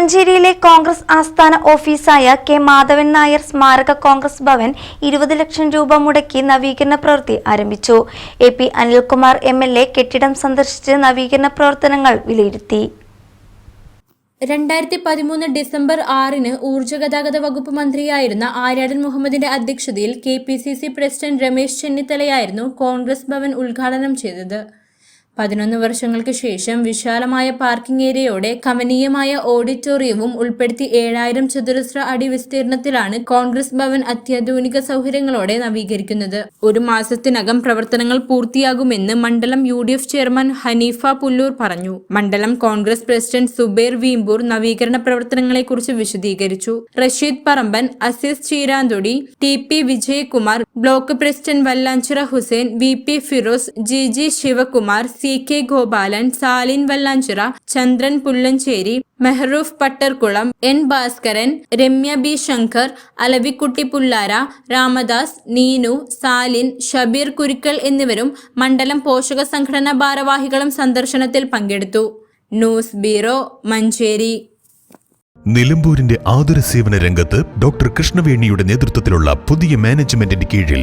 മഞ്ചേരിയിലെ കോൺഗ്രസ് ആസ്ഥാന ഓഫീസായ കെ മാധവൻ നായർ സ്മാരക കോൺഗ്രസ് ഭവൻ ഇരുപത് ലക്ഷം രൂപ മുടക്കി നവീകരണ പ്രവൃത്തി ആരംഭിച്ചു. A P Anilkumar M L A കെട്ടിടം സന്ദർശിച്ച് നവീകരണ പ്രവർത്തനങ്ങൾ വിലയിരുത്തി. രണ്ടായിരത്തി പതിമൂന്ന് ഡിസംബർ ആറിന് ഊർജ ഗതാഗത വകുപ്പ് മന്ത്രിയായിരുന്ന ആര്യാടൻ മുഹമ്മദിന്റെ അധ്യക്ഷതയിൽ K P C C president Ramesh ചെന്നിത്തലയായിരുന്നു Congress Bhavan ഉദ്ഘാടനം ചെയ്തത്. പതിനൊന്ന് വർഷങ്ങൾക്ക് ശേഷം വിശാലമായ പാർക്കിംഗ് ഏരിയയോടെ കമനീയമായ ഓഡിറ്റോറിയവും ഉൾപ്പെടുത്തി ഏഴായിരം ചതുരശ്ര അടി വിസ്തീർണത്തിലാണ് കോൺഗ്രസ് ഭവൻ അത്യാധുനിക സൗകര്യങ്ങളോടെ നവീകരിക്കുന്നത്. ഒരു മാസത്തിനകം പ്രവർത്തനങ്ങൾ പൂർത്തിയാകുമെന്ന് മണ്ഡലം U D F chairman Haneefa Pullur പറഞ്ഞു. മണ്ഡലം കോൺഗ്രസ് പ്രസിഡന്റ് സുബേർ വീമ്പൂർ നവീകരണ പ്രവർത്തനങ്ങളെക്കുറിച്ച് വിശദീകരിച്ചു. Rasheed Paramban Azeez Cheeranthodi T P Vijayakumar block president Vallanchira Hussain V P Firoz G G Sivakumar C K Gopalan Salin Vallanchira Chandran Pullancheri Mehroof Pattarkulam N Bhaskaran Ramya B Shankar Alavikutty Pullara Ramadas Neenu Salin Shabeer Kurukkal എന്നിവരും മണ്ഡലം പോഷക സംഘടനാ ഭാരവാഹികളും സന്ദർശനത്തിൽ പങ്കെടുത്തു. News bureau Manjeri. നിലമ്പൂരിന്റെ ആതുര സേവന രംഗത്ത് ഡോക്ടർ കൃഷ്ണവേണിയുടെ നേതൃത്വത്തിലുള്ള പുതിയ മാനേജ്മെന്റിന്റെ കീഴിൽ